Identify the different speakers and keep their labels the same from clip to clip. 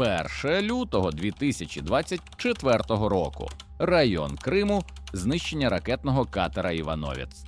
Speaker 1: 1 лютого 2024 року. Район Криму, знищення ракетного катера Івановець.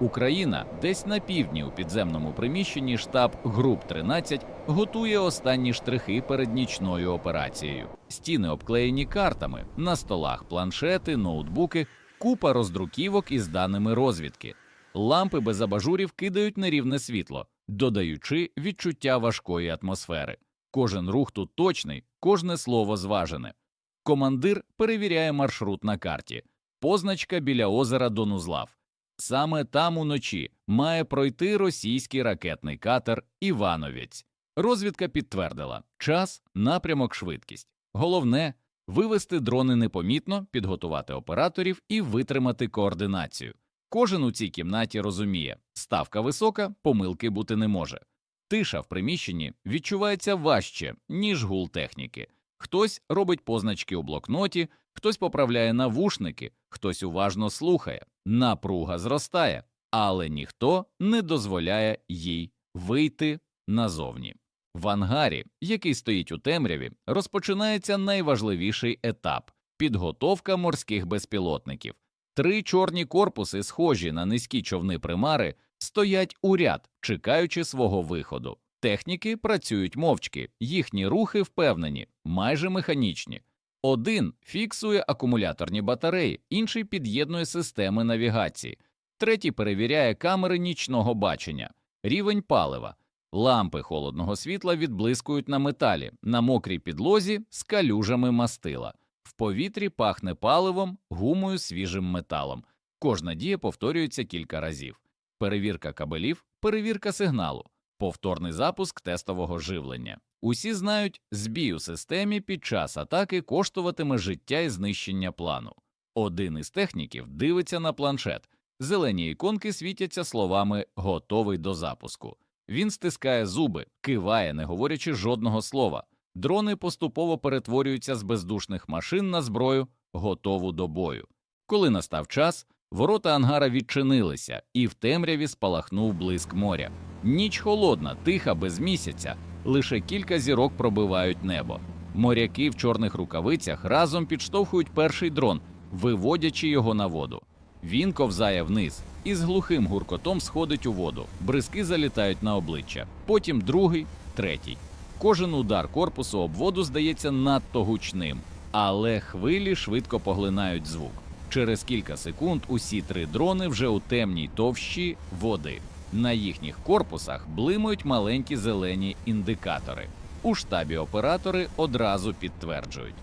Speaker 1: Україна десь на півдні у підземному приміщенні штаб груп 13 готує останні штрихи перед нічною операцією. Стіни обклеєні картами, на столах планшети, ноутбуки, купа роздруківок із даними розвідки. Лампи без абажурів кидають нерівне світло, додаючи відчуття важкої атмосфери. Кожен рух тут точний, кожне слово зважене. Командир перевіряє маршрут на карті. Позначка біля озера Донузлав. Саме там уночі має пройти російський ракетний катер Івановець. Розвідка підтвердила час, напрямок, швидкість. Головне вивести дрони непомітно, підготувати операторів і витримати координацію. Кожен у цій кімнаті розуміє, ставка висока, помилки бути не може. Тиша в приміщенні відчувається важче, ніж гул техніки. Хтось робить позначки у блокноті, хтось поправляє навушники, хтось уважно слухає. Напруга зростає, але ніхто не дозволяє їй вийти назовні. В ангарі, який стоїть у темряві, розпочинається найважливіший етап підготовка морських безпілотників. Три чорні корпуси, схожі на низькі човни примари, стоять у ряд, чекаючи свого виходу. Техніки працюють мовчки, їхні рухи впевнені, майже механічні. Один фіксує акумуляторні батареї, інший під'єднує системи навігації, третій перевіряє камери нічного бачення, рівень палива. Лампи холодного світла відблискують на металі, на мокрій підлозі з калюжами мастила. В повітрі пахне паливом, гумою, свіжим металом. Кожна дія повторюється кілька разів. Перевірка кабелів, перевірка сигналу, повторний запуск тестового живлення. Усі знають, збій у системі під час атаки коштуватиме життя і знищення плану. Один із техніків дивиться на планшет. Зелені іконки світяться словами готовий до запуску. Він стискає зуби, киває, не говорячи жодного слова. Дрони поступово перетворюються з бездушних машин на зброю, готову до бою. Коли настав час, ворота ангара відчинилися, і в темряві спалахнув блиск моря. Ніч холодна, тиха, без місяця, лише кілька зірок пробивають небо. Моряки в чорних рукавицях разом підштовхують перший дрон, виводячи його на воду. Він ковзає вниз і з глухим гуркотом сходить у воду. Бризки залітають на обличчя. Потім другий, третій. Кожен удар корпусу об воду здається надто гучним, але хвилі швидко поглинають звук. Через кілька секунд усі три дрони вже у темній товщі води. На їхніх корпусах блимають маленькі зелені індикатори. У штабі оператори одразу підтверджують.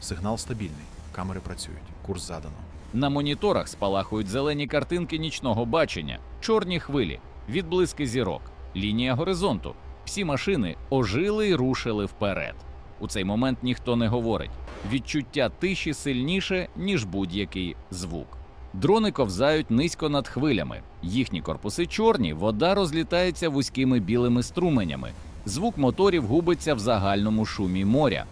Speaker 2: Сигнал стабільний, камери працюють, курс задано.
Speaker 1: На моніторах спалахують зелені картинки нічного бачення, чорні хвилі, відблиски зірок, лінія горизонту. Всі машини ожили й рушили вперед. У цей момент ніхто не говорить. Відчуття тиші сильніше, ніж будь-який звук. Дрони ковзають низько над хвилями. Їхні корпуси чорні, вода розлітається вузькими білими струменями. Звук моторів губиться в загальному шумі моря.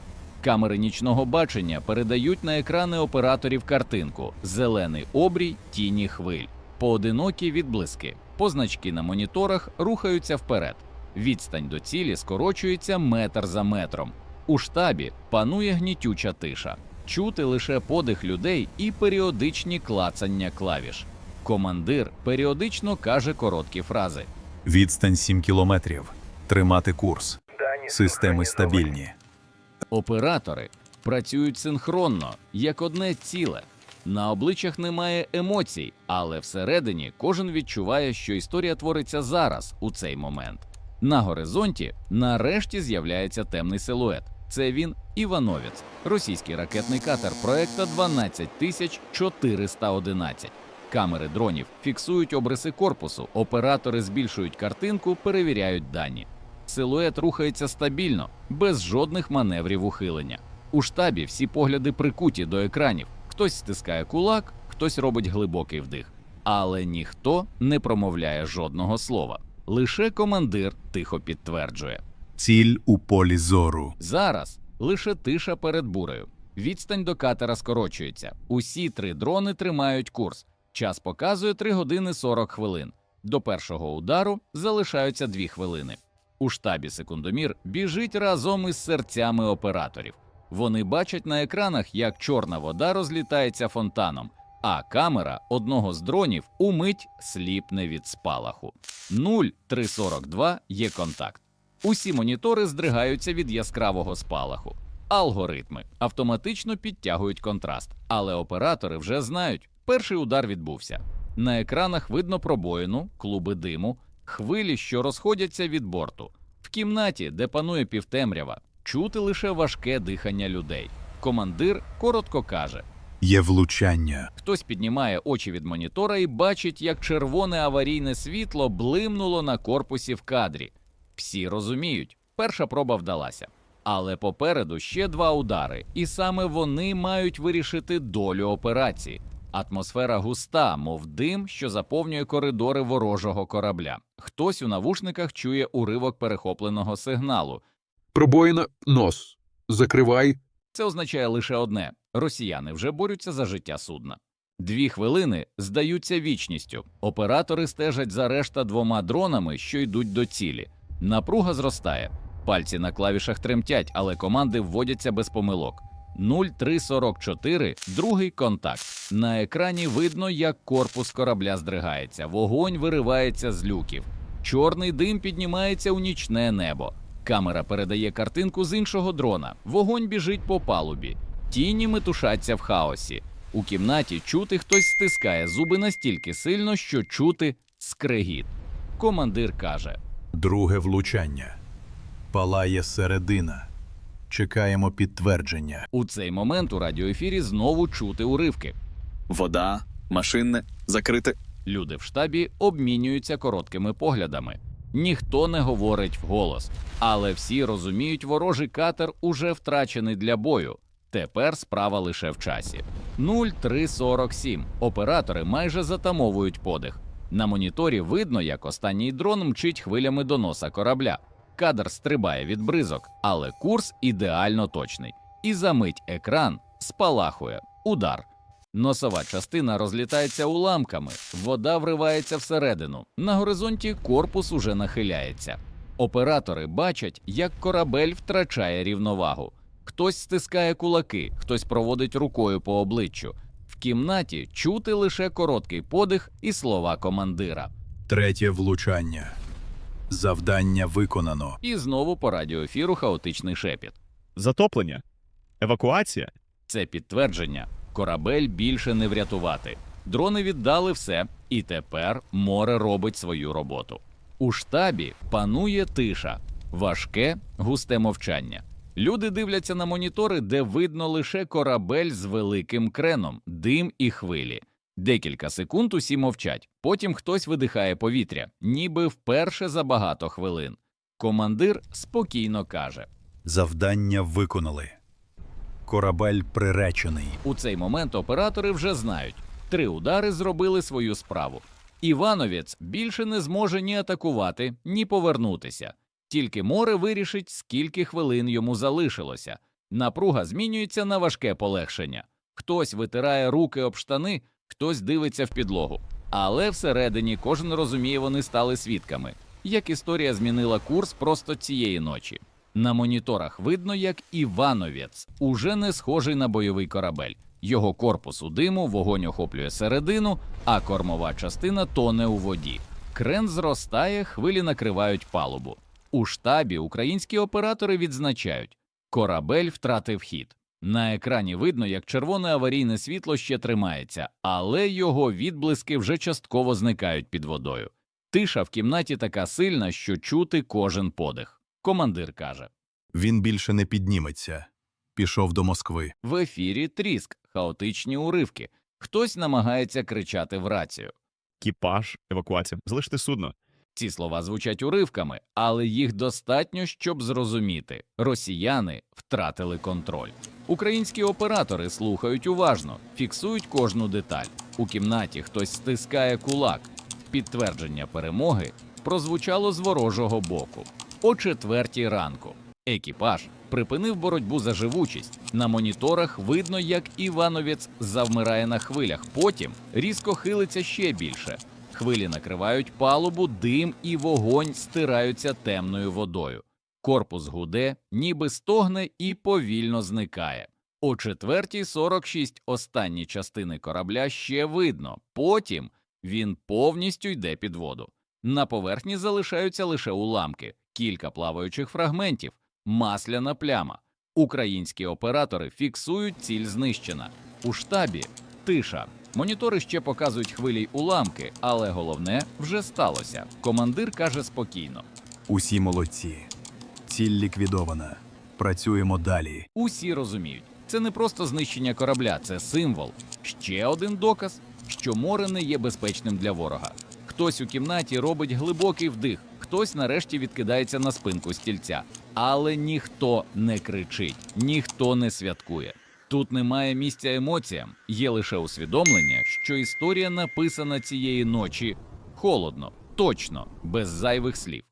Speaker 1: Камери нічного бачення передають на екрани операторів картинку: зелений обрій, тіні хвиль, поодинокі відблиски. Позначки на моніторах рухаються вперед. Відстань до цілі скорочується метр за метром. У штабі панує гнітюча тиша. Чути лише подих людей і періодичні клацання клавіш. Командир періодично каже короткі фрази.
Speaker 3: Відстань 7 кілометрів. Тримати курс. Системи стабільні.
Speaker 1: Оператори працюють синхронно, як одне ціле. На обличчях немає емоцій, але всередині кожен відчуває, що історія твориться зараз, у цей момент. На горизонті нарешті з'являється темний силует. Це він Івановець, російський ракетний катер проекта 12411. Камери дронів фіксують обриси корпусу, оператори збільшують картинку, перевіряють дані. Силует рухається стабільно, без жодних маневрів ухилення. У штабі всі погляди прикуті до екранів. Хтось стискає кулак, хтось робить глибокий вдих. Але ніхто не промовляє жодного слова. Лише командир тихо підтверджує.
Speaker 3: Ціль у полі зору.
Speaker 1: Зараз лише тиша перед бурею. Відстань до катера скорочується. Усі три дрони тримають курс. Час показує 3 години 40 хвилин. До першого удару залишаються 2 хвилини. У штабі секундомір біжить разом із серцями операторів. Вони бачать на екранах, як чорна вода розлітається фонтаном, а камера одного з дронів умить сліпне від спалаху. 0342 є контакт. Усі монітори здригаються від яскравого спалаху. Алгоритми автоматично підтягують контраст, але оператори вже знають, перший удар відбувся. На екранах видно пробоїну, клуби диму, хвилі, що розходяться від борту. В кімнаті, де панує півтемрява, чути лише важке дихання людей. Командир коротко каже:
Speaker 3: Є влучання.
Speaker 1: Хтось піднімає очі від монітора і бачить, як червоне аварійне світло блимнуло на корпусі в кадрі. Всі розуміють, перша проба вдалася. Але попереду ще два удари, і саме вони мають вирішити долю операції. Атмосфера густа, мов дим, що заповнює коридори ворожого корабля. Хтось у навушниках чує уривок перехопленого сигналу.
Speaker 4: Пробоїна нос. Закривай.
Speaker 1: Це означає лише одне: росіяни вже борються за життя судна. Дві хвилини здаються вічністю. Оператори стежать за решта двома дронами, що йдуть до цілі. Напруга зростає. Пальці на клавішах тремтять, але команди вводяться без помилок. 0344 – другий контакт. На екрані видно, як корпус корабля здригається, вогонь виривається з люків. Чорний дим піднімається у нічне небо. Камера передає картинку з іншого дрона. Вогонь біжить по палубі. Тіні метушаться в хаосі. У кімнаті чути хтось стискає зуби настільки сильно, що чути скрегіт. Командир каже:
Speaker 3: Друге влучання. Палає середина. Чекаємо підтвердження.
Speaker 1: у цей момент у радіоефірі знову чути уривки.
Speaker 5: Вода, машинне, закрите.
Speaker 1: Люди в штабі обмінюються короткими поглядами. Ніхто не говорить вголос, але всі розуміють, ворожий катер уже втрачений для бою. Тепер справа лише в часі. 0347. Оператори майже затамовують подих. На моніторі видно, як останній дрон мчить хвилями до носа корабля. Кадр стрибає від бризок, але курс ідеально точний. І за мить екран спалахує. Удар. Носова частина розлітається уламками, вода вривається всередину. На горизонті корпус уже нахиляється. Оператори бачать, як корабель втрачає рівновагу. Хтось стискає кулаки, хтось проводить рукою по обличчю. В кімнаті чути лише короткий подих і слова командира.
Speaker 3: Третє влучання. Завдання виконано.
Speaker 1: І знову по радіоефіру хаотичний шепіт.
Speaker 6: Затоплення, евакуація.
Speaker 1: Це підтвердження. Корабель більше не врятувати. Дрони віддали все, і тепер море робить свою роботу. У штабі панує тиша, важке, густе мовчання. Люди дивляться на монітори, де видно лише корабель з великим креном, дим і хвилі. Декілька секунд усі мовчать. Потім хтось видихає повітря, ніби вперше за багато хвилин. Командир спокійно каже:
Speaker 3: Завдання виконали. Корабель приречений.
Speaker 1: У цей момент оператори вже знають, три удари зробили свою справу. Івановець більше не зможе ні атакувати, ні повернутися. Тільки море вирішить, скільки хвилин йому залишилося. Напруга змінюється на важке полегшення. Хтось витирає руки об штани, хтось дивиться в підлогу. Але всередині кожен розуміє, вони стали свідками, як історія змінила курс просто цієї ночі. На моніторах видно, як Івановець уже не схожий на бойовий корабель. Його корпус у диму, вогонь охоплює середину, а кормова частина тоне у воді. Крен зростає, хвилі накривають палубу. У штабі українські оператори відзначають, корабель втратив хід. На екрані видно, як червоне аварійне світло ще тримається, але його відблиски вже частково зникають під водою. Тиша в кімнаті така сильна, що чути кожен подих. Командир каже:
Speaker 3: Він більше не підніметься. Пішов до Москви.
Speaker 1: в ефірі тріск, хаотичні уривки. Хтось намагається кричати в рацію.
Speaker 6: Екіпаж, евакуація. Залишити судно.
Speaker 1: Ці слова звучать уривками, але їх достатньо, щоб зрозуміти. Росіяни втратили контроль. Українські оператори слухають уважно, фіксують кожну деталь. У кімнаті хтось стискає кулак. Підтвердження перемоги прозвучало з ворожого боку. О четвертій ранку екіпаж припинив боротьбу за живучість. На моніторах видно, як Івановець завмирає на хвилях. Потім різко хилиться ще більше. Хвилі накривають палубу, дим і вогонь стираються темною водою. Корпус гуде, ніби стогне і повільно зникає. О 4.46 останні частини корабля ще видно, потім він повністю йде під воду. На поверхні залишаються лише уламки, кілька плаваючих фрагментів, масляна пляма. Українські оператори фіксують ціль знищена. У штабі тиша. Монітори ще показують хвилі й уламки, але головне вже сталося. Командир каже спокійно:
Speaker 3: Усі молодці. Ціль ліквідована. Працюємо далі.
Speaker 1: усі розуміють, це не просто знищення корабля, це символ. Ще один доказ, що море не є безпечним для ворога. Хтось у кімнаті робить глибокий вдих, хтось нарешті відкидається на спинку стільця. Але ніхто не кричить, ніхто не святкує. Тут немає місця емоціям, є лише усвідомлення, що історія написана цієї ночі холодно, точно, без зайвих слів.